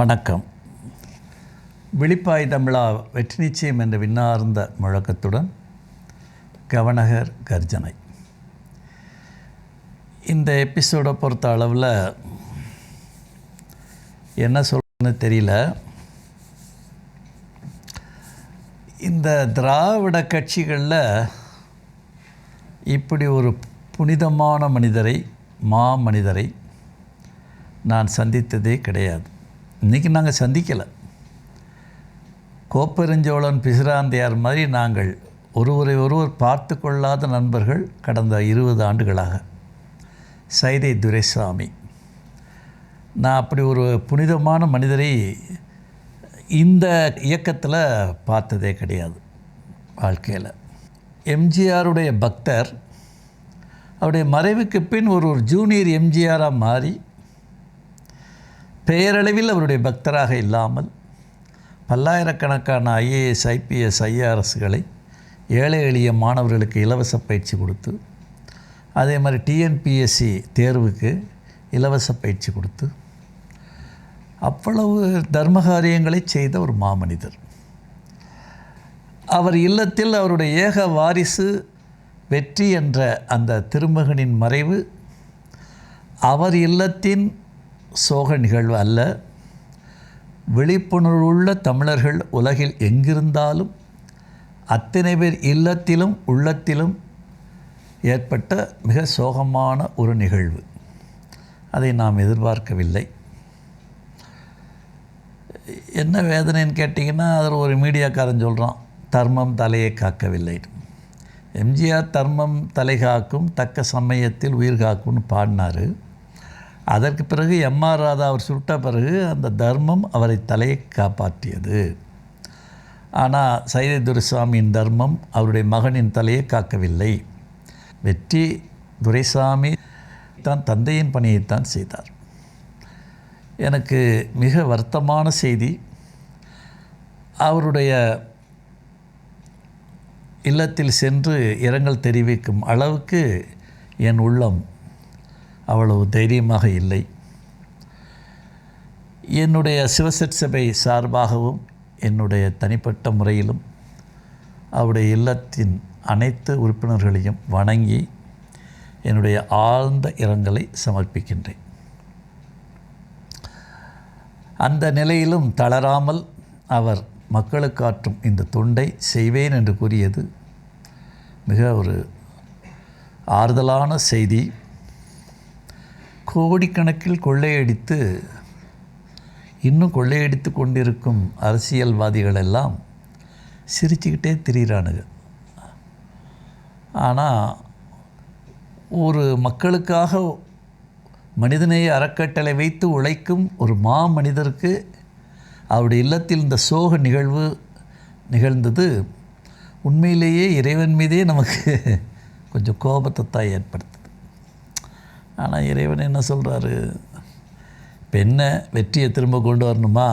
வணக்கம். விழிப்பாய் தமிழா வெற்றி நிச்சயம் என்ற விண்ணார்ந்த முழக்கத்துடன் கவனகர் கர்ஜனை. இந்த எபிசோடை பொறுத்த அளவில் என்ன சொல்கிறதுன்னு தெரியல. இந்த திராவிட கட்சிகளில் இப்படி ஒரு புனிதமான மனிதரை மா மனிதரை நான் சந்தித்ததே கிடையாது. இன்றைக்கி நாங்கள் சந்திக்கலை. கோப்பெருஞ்சோழன் பிசிராந்தையார் மாதிரி நாங்கள் ஒருவரை ஒருவர் பார்த்து கொள்ளாத நண்பர்கள் கடந்த இருபது ஆண்டுகளாக. சைதை துரைசாமி. நான் அப்படி ஒரு புனிதமான மனிதரை இந்த இயக்கத்தில் பார்த்ததே கிடையாது வாழ்க்கையில். எம்ஜிஆருடைய பக்தர் அவருடைய மறைவுக்கு பின் ஒரு ஒரு ஜூனியர் எம்ஜிஆராக மாறி பெயரளவில் அவருடைய பக்தராக இல்லாமல் பல்லாயிரக்கணக்கான ஐஏஎஸ் ஐபிஎஸ் ஐஆர்எஸ்களை ஏழை எளிய மாணவர்களுக்கு இலவச பயிற்சி கொடுத்து அதே மாதிரி டிஎன்பிஎஸ்சி தேர்வுக்கு இலவச பயிற்சி கொடுத்து அவ்வளவு தர்மகாரியங்களை செய்த ஒரு மாமனிதர். அவர் இல்லத்தில் அவருடைய ஏக வாரிசு வெற்றி என்ற அந்த திருமகனின் மறைவு அவர் இல்லத்தின் சோக நிகழ்வு அல்ல. விழிப்புணர்வுள்ள தமிழர்கள் உலகில் எங்கிருந்தாலும் அத்தனை பேர் இல்லத்திலும் உள்ளத்திலும் ஏற்பட்ட மிக சோகமான ஒரு நிகழ்வு. அதை நாம் எதிர்பார்க்கவில்லை. என்ன வேதனைன்னு கேட்டிங்கன்னா அதில் ஒரு மீடியாக்காரன் சொல்கிறான் தர்மம் தலையை காக்கவில்லை. எம்ஜிஆர் தர்மம் தலை காக்கும் தக்க சமயத்தில் உயிர் காக்கும்னு பாடினார். அதற்கு பிறகு எம்ஆர் ராதா அவர் சுட்ட பிறகு அந்த தர்மம் அவரை தலையை காப்பாற்றியது. ஆனால் சைதை துரைசாமியின் தர்மம் அவருடைய மகனின் தலையை காக்கவில்லை. வெற்றி துரைசாமி தான் தந்தையின் பணியைத்தான் செய்தார். எனக்கு மிக வருத்தமான செய்தி அவருடைய இல்லத்தில் சென்று இரங்கல் தெரிவிக்கும் அளவுக்கு என் உள்ளம் அவ்வளவு தைரியமாக இல்லை. என்னுடைய சிவசட் சபை சார்பாகவும் என்னுடைய தனிப்பட்ட முறையிலும் அவருடைய இல்லத்தின் அனைத்து உறுப்பினர்களையும் வணங்கி என்னுடைய ஆழ்ந்த இரங்கலை சமர்ப்பிக்கின்றேன். அந்த நிலையிலும் தளராமல் அவர் மக்களுக்காற்றும் இந்த தொண்டை செய்வேன் என்று கூறியது மிக ஒரு ஆறுதலான செய்தி. கோடிக்கணக்கில் கொள்ளையடித்து இன்னும் கொள்ளையடித்து கொண்டிருக்கும் அரசியல்வாதிகள் எல்லாம் சிரிச்சுக்கிட்டே திரியிறானுங்க. ஆனால் ஒரு மக்களுக்காக மனிதநேய அறக்கட்டளை வைத்து உழைக்கும் ஒரு மா மனிதருக்கு அவருடைய இல்லத்தில் இந்த சோக நிகழ்வு நிகழ்ந்தது உண்மையிலேயே இறைவன் மீதே நமக்கு கொஞ்சம் கோபத்தை தான் ஏற்படுத்துது. ஆனால் இறைவன் என்ன சொல்கிறாரு பெண்ணை வெற்றியை திரும்ப கொண்டு வரணுமா?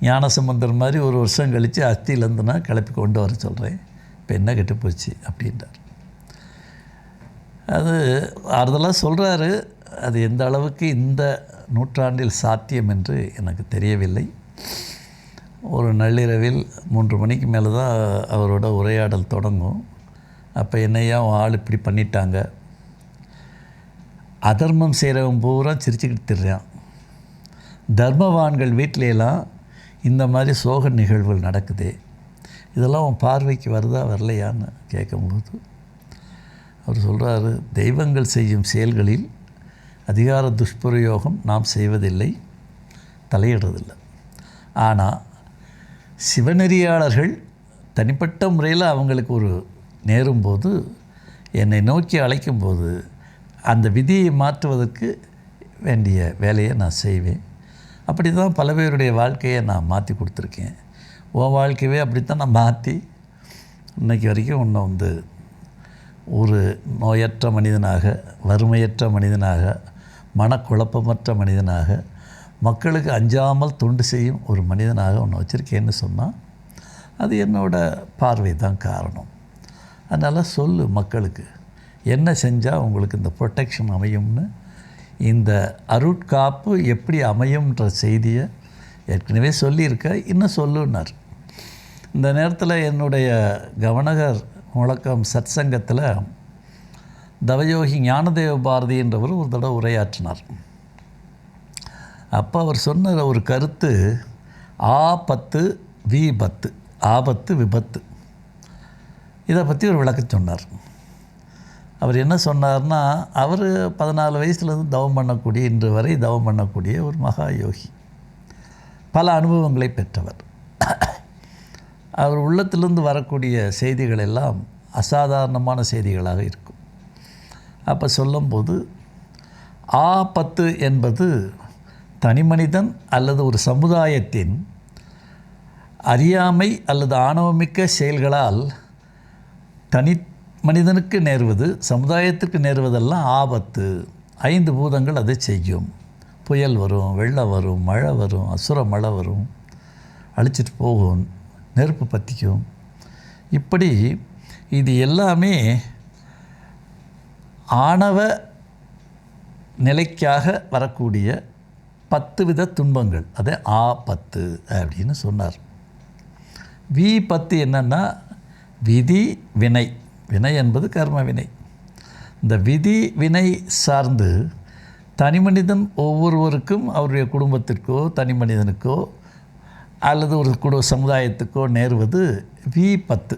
ஞானசம்பந்தர் மாதிரி ஒரு வருஷம் கழித்து அஸ்தியிலேருந்துனா கிளப்பி கொண்டு வர சொல்கிறேன் பெண்ணை கெட்டு போச்சு அப்படின்றார். அது ஆறுதலாக சொல்கிறாரு அது எந்த அளவுக்கு இந்த நூற்றாண்டில் சாத்தியம் என்று எனக்கு தெரியவில்லை. ஒரு நள்ளிரவில் மூன்று மணிக்கு மேலே தான் அவரோட உரையாடல் தொடங்கும். அப்போ என்னையா ஆள் இப்படி பண்ணிட்டாங்க? அதர்மம் செய்கிறவன் பூரா சிரிச்சுக்கிட்டு திடுறான் தர்மவான்கள் வீட்டிலலாம் இந்த மாதிரி சோக நிகழ்வுகள் நடக்குது. இதெல்லாம் உன் பார்வைக்கு வருதா வரலையான்னு கேட்கும்போது அவர் சொல்கிறாரு தெய்வங்கள் செய்யும் செயல்களில் அதிகார துஷ்பிரயோகம் நாம் செய்வதில்லை தலையிடுறதில்லை. ஆனால் சிவநெறியாளர்கள் தனிப்பட்ட முறையில் அவங்களுக்கு ஒரு நேரும்போது என்னை நோக்கி அழைக்கும்போது அந்த விதியை மாற்றுவதற்கு வேண்டிய வேலையை நான் செய்வேன். அப்படி தான் பல பேருடைய வாழ்க்கையை நான் மாற்றி கொடுத்துருக்கேன். உன் வாழ்க்கையவே அப்படித்தான் நான் மாற்றி இன்றைக்கி வரைக்கும் உன்னை வந்து ஒரு நோயற்ற மனிதனாக வறுமையற்ற மனிதனாக மனக்குழப்பமற்ற மனிதனாக மக்களுக்கு அஞ்சாமல் தொண்டு செய்யும் ஒரு மனிதனாக ஒன்று வச்சுருக்கேன்னு சொன்னால் அது என்னோடய பார்வை தான் காரணம். அதனால் சொல்லு மக்களுக்கு. என்ன செஞ்சால் உங்களுக்கு இந்த ப்ரொட்டெக்ஷன் அமையும்னு? இந்த அருட்காப்பு எப்படி அமையும்ன்ற செய்தியை ஏற்கனவே சொல்லியிருக்க இன்னும் சொல்லுன்னார். இந்த நேரத்தில் என்னுடைய கவனகர் முழக்கம் சத்சங்கத்தில் தவயோகி ஞானதேவ பாரதி என்றவர் ஒரு தடவை உரையாற்றினார். அப்போ அவர் சொன்ன ஒரு கருத்து ஆபத்து விபத்து ஆபத்து விபத்து. இதை பற்றி ஒரு விளக்கம் சொன்னார். அவர் என்ன சொன்னார்னா அவர் பதினாலு வயசுலேருந்து தவம் பண்ணக்கூடிய இன்று வரை தவம் பண்ணக்கூடிய ஒரு மகா யோகி. பல அனுபவங்களை பெற்றவர். அவர் உள்ளத்திலிருந்து வரக்கூடிய செய்திகள் எல்லாம் அசாதாரணமான செய்திகளாக இருக்கும். அப்போ சொல்லும்போது ஆ பத்து என்பது தனிமனிதன் அல்லது ஒரு சமுதாயத்தின் அறியாமை அல்லது ஆணவமிக்க செயல்களால் தனி மனிதனுக்கு நேருவது சமுதாயத்துக்கு நேருவதெல்லாம் ஆபத்து. ஐந்து பூதங்கள் அதை செய்யும். புயல் வரும் வெள்ளம் வரும் மழை வரும் அசுர மழை வரும். அழிச்சிட்டு போகும் நெருப்பு பற்றிக்கும் இப்படி இது எல்லாமே ஆணவ நிலைக்காக வரக்கூடிய பத்து வித துன்பங்கள். அதே ஆ பத்து அப்படின்னு சொன்னார். வி பத்து என்னென்னா விதி வினை. வினை என்பது கர்ம வினை. இந்த விதி வினை சார்ந்து தனி மனிதன் ஒவ்வொருவருக்கும் அவருடைய குடும்பத்திற்கோ தனி மனிதனுக்கோ அல்லது ஒரு குடு சமுதாயத்துக்கோ நேருவது வி பத்து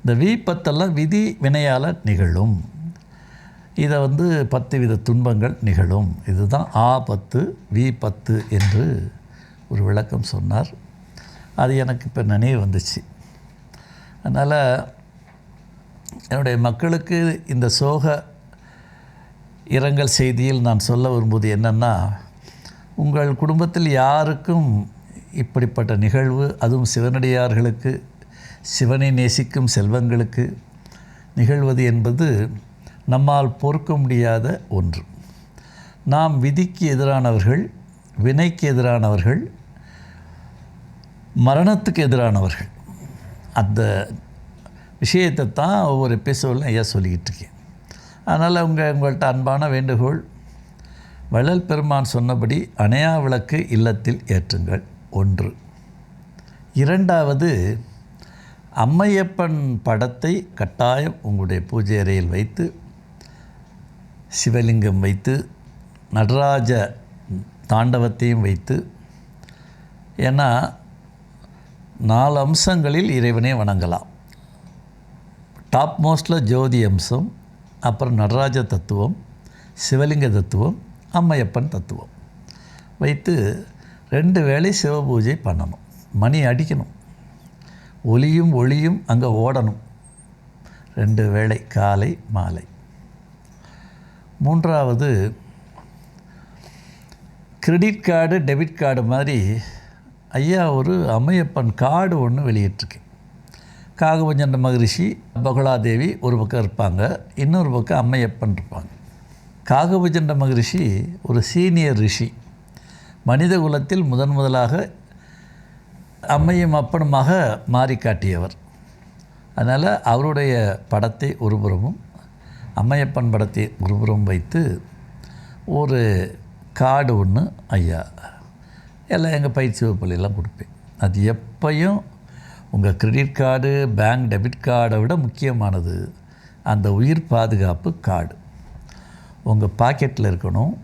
இந்த வி பத்தெல்லாம் விதி வினையால் நிகழும். இதை வந்து பத்து வித துன்பங்கள் நிகழும். இதுதான் ஆ பத்து வி பத்து என்று ஒரு விளக்கம் சொன்னார். அது எனக்கு இப்போ நினைவு வந்துச்சு. அதனால் என்னுடைய மக்களுக்கு இந்த சோக இரங்கல் செய்தியில் நான் சொல்ல விரும்புவது என்னென்னா உங்கள் குடும்பத்தில் யாருக்கும் இப்படிப்பட்ட நிகழ்வு அதுவும் சிவனடியார்களுக்கு சிவனை நேசிக்கும் செல்வங்களுக்கு நிகழ்வது என்பது நம்மால் பொறுக்க முடியாத ஒன்று. நாம் விதிக்கு எதிரானவர்கள் வினைக்கு எதிரானவர்கள் மரணத்துக்கு எதிரானவர்கள். அந்த விஷயத்தை தான் ஒவ்வொரு எபிசோடில் ஐயா சொல்லிக்கிட்டு இருக்கேன். அதனால் உங்கள் உங்கள்கிட்ட அன்பான வேண்டுகோள். வள்ளல் பெருமான் சொன்னபடி அணையா விளக்கு இல்லத்தில் ஏற்றுங்கள். ஒன்று. இரண்டாவது அம்மையப்பன் படத்தை கட்டாயம் உங்களுடைய பூஜை அறையில் வைத்து சிவலிங்கம் வைத்து நடராஜ தாண்டவத்தையும் வைத்து ஏன்னா நாலு அம்சங்களில் இறைவனை வணங்கலாம். டாப் மோஸ்டில் ஜோதி அம்சம் அப்புறம் நடராஜ தத்துவம் சிவலிங்க தத்துவம் அம்மையப்பன் தத்துவம். வைத்து ரெண்டு வேளை சிவபூஜை பண்ணணும். மணி அடிக்கணும். ஒளியும் ஒளியும் அங்கே ஓடணும். ரெண்டு வேளை காலை மாலை. மூன்றாவது கிரெடிட் கார்டு டெபிட் கார்டு மாதிரி ஐயா ஒரு அம்மையப்பன் கார்டு ஒன்று வெளியிட்டிருக்கேன் காகபஞ்சண்ட மகரிஷி பகுலாதேவி ஒரு பக்கம் இருப்பாங்க இன்னொரு பக்கம் அம்மையப்பன் இருப்பாங்க. காகபஞ்சண்ட மகரிஷி ஒரு சீனியர் ரிஷி. மனித குலத்தில் முதன் முதலாக அம்மையும் அப்பனுமாக மாறி காட்டியவர். அதனால் அவருடைய படத்தை ஒருபுறமும் அம்மையப்பன் படத்தை ஒருபுறம் வைத்து ஒரு காடு ஒன்று ஐயா எல்லாம் எங்கள் பயிற்சி வகுப்புலாம் கொடுப்பேன். அது எப்பையும் உங்கள் கிரெடிட் கார்டு பேங்க் டெபிட் கார்டை விட முக்கியமானது அந்த உயிர் பாதுகாப்பு கார்டு உங்கள் பாக்கெட்டில் இருக்கணும்.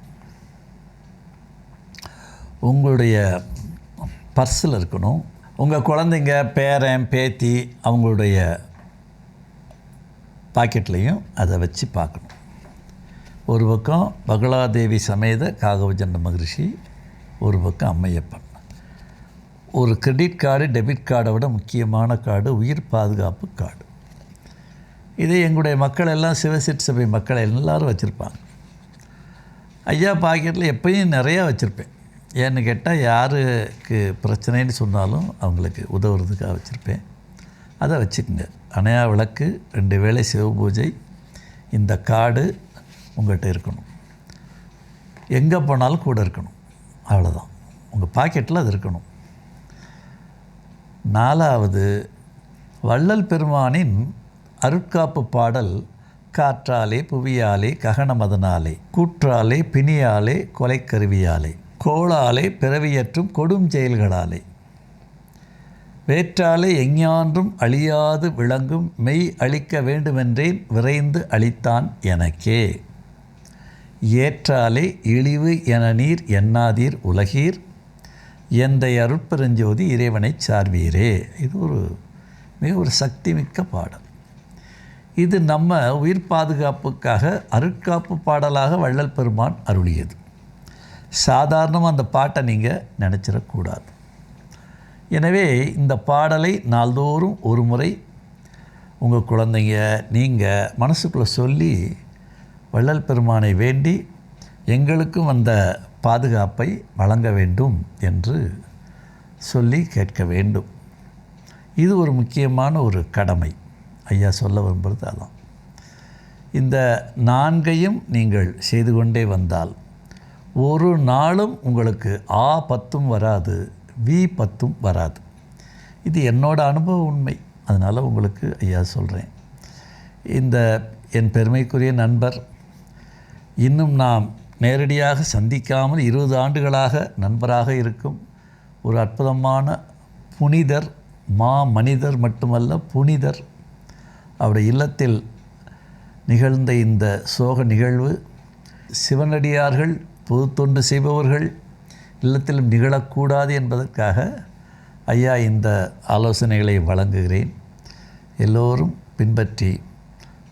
உங்களுடைய பர்ஸில் இருக்கணும். உங்கள் குழந்தைங்க பேரன் பேத்தி அவங்களுடைய பாக்கெட்லேயும் அதை வச்சு பார்க்கணும். ஒரு பக்கம் பகலாதேவி சமேத காகவஜண்ட மகரிஷி ஒரு பக்கம் அம்மையப்பன். ஒரு கிரெடிட் கார்டு டெபிட் கார்டை விட முக்கியமான கார்டு உயிர் பாதுகாப்பு கார்டு இதை எங்களுடைய மக்கள் எல்லாம் சிவசிட் சபை மக்கள் எல்லோரும் வச்சுருப்பாங்க. ஐயா பாக்கெட்டில் எப்பயும் நிறையா வச்சுருப்பேன். ஏன்னு கேட்டால் யாருக்கு பிரச்சனைன்னு சொன்னாலும் அவங்களுக்கு உதவுறதுக்காக வச்சுருப்பேன். அதை வச்சுக்கோங்க. அணையா விளக்கு ரெண்டு வேளை சிவ பூஜை இந்த கார்டு உங்கள்கிட்ட இருக்கணும். எங்கே போனாலும் கூட இருக்கணும். அவ்வளோதான் உங்கள் பாக்கெட்டில் அது இருக்கணும். நாலாவது வள்ளல் பெருமானின் அருட்காப்பு பாடல் காற்றாலே புவியாலே ககனமதனாலே கூற்றாலே பிணியாலே கொலைக்கருவியாலே கோளாலே பிறவியற்றும் கொடும் செயல்களாலே. வேற்றாலே எஞ்ஞான்றும் அழியாது விளங்கும் மெய் அழிக்க வேண்டுமென்றேன் விரைந்து அளித்தான் எனக்கே. ஏற்றாலே இழிவு என நீர் எண்ணாதீர் உலகீர் எந்தை அருட்பெருஞ்சோதி இறைவனைச் சார்வீரே. இது ஒரு மிக ஒரு சக்தி மிக்க பாடல். இது நம்ம உயிர் பாதுகாப்புக்காக அருட்காப்பு பாடலாக வள்ளல் பெருமான் அருளியது. சாதாரணமாக அந்த பாட்டை நீங்கள் நினச்சிடக்கூடாது. எனவே இந்த பாடலை நாள்தோறும் ஒரு முறை உங்கள் குழந்தைங்க நீங்கள் மனசுக்குள்ளே சொல்லி வள்ளல் பெருமானை வேண்டி எங்களுக்கும் அந்த பாதுகாப்பை வழங்க வேண்டும் என்று சொல்லி கேட்க வேண்டும். இது ஒரு முக்கியமான ஒரு கடமை. ஐயா சொல்ல விரும்புகிறது அதான். இந்த நான்கையும் நீங்கள் செய்து கொண்டே வந்தால் ஒரு நாளும் உங்களுக்கு ஆ பத்தும் வராது வி பத்தும் வராது. இது என்னோட அனுபவ உண்மை. அதனால் உங்களுக்கு ஐயா சொல்கிறேன் இந்த என் பெருமைக்குரிய நண்பர் இன்னும் நாம் நேரடியாக சந்திக்காமல் இருபது ஆண்டுகளாக நண்பராக இருக்கும் ஒரு அற்புதமான புனிதர் மா மனிதர் மட்டுமல்ல புனிதர். அவருடைய இல்லத்தில் நிகழ்ந்த இந்த சோக நிகழ்வு சிவனடியார்கள் பொது தொண்டு செய்பவர்கள் இல்லத்திலும் நிகழக்கூடாது என்பதற்காக ஐயா இந்த ஆலோசனைகளை வழங்குகிறேன். எல்லோரும் பின்பற்றி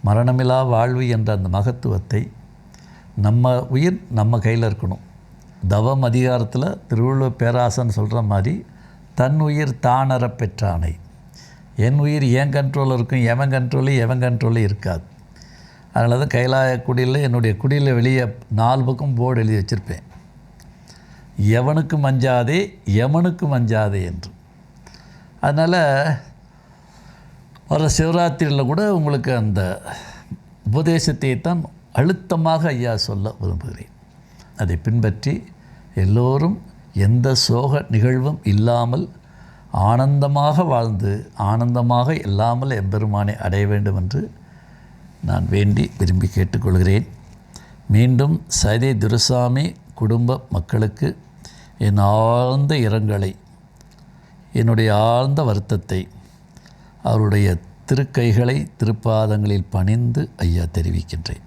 மரணமில்லா வாழ்வு என்ற அந்த மகத்துவத்தை நம்ம உயிர் நம்ம கையில் இருக்கணும். தவம் அதிகாரத்தில் திருவள்ளுவர் பேராசன் சொல்கிற மாதிரி தன் உயிர் தானற பெற்றானை. என் உயிர் ஏன் கண்ட்ரோலில் இருக்கும் எவன் கண்ட்ரோலு எவன் கண்ட்ரோலு இருக்காது. அதனால தான் கைலாய குடியில் என்னுடைய குடியில் வெளியே நாலு பக்கம் போர்டு எழுதி வச்சுருப்பேன். எவனுக்கு மஞ்சாதே எவனுக்கு மஞ்சாதே என்று. அதனால் வர சிவராத்திரியில் கூட உங்களுக்கு அந்த உபதேசத்தை தான் அழுத்தமாக ஐயா சொல்ல விரும்புகிறேன். அதை பின்பற்றி எல்லோரும் எந்த சோக நிகழ்வும் இல்லாமல் ஆனந்தமாக வாழ்ந்து ஆனந்தமாக இல்லாமல் எம்பெருமானை அடைய வேண்டும் என்று நான் வேண்டி விரும்பி கேட்டுக்கொள்கிறேன். மீண்டும் சதி துருசாமி குடும்ப மக்களுக்கு என் ஆழ்ந்த இரங்கலை என்னுடைய ஆழ்ந்த வருத்தத்தை அவருடைய திருக்கைகளை திருப்பாதங்களில் பணிந்து ஐயா தெரிவிக்கின்றேன்.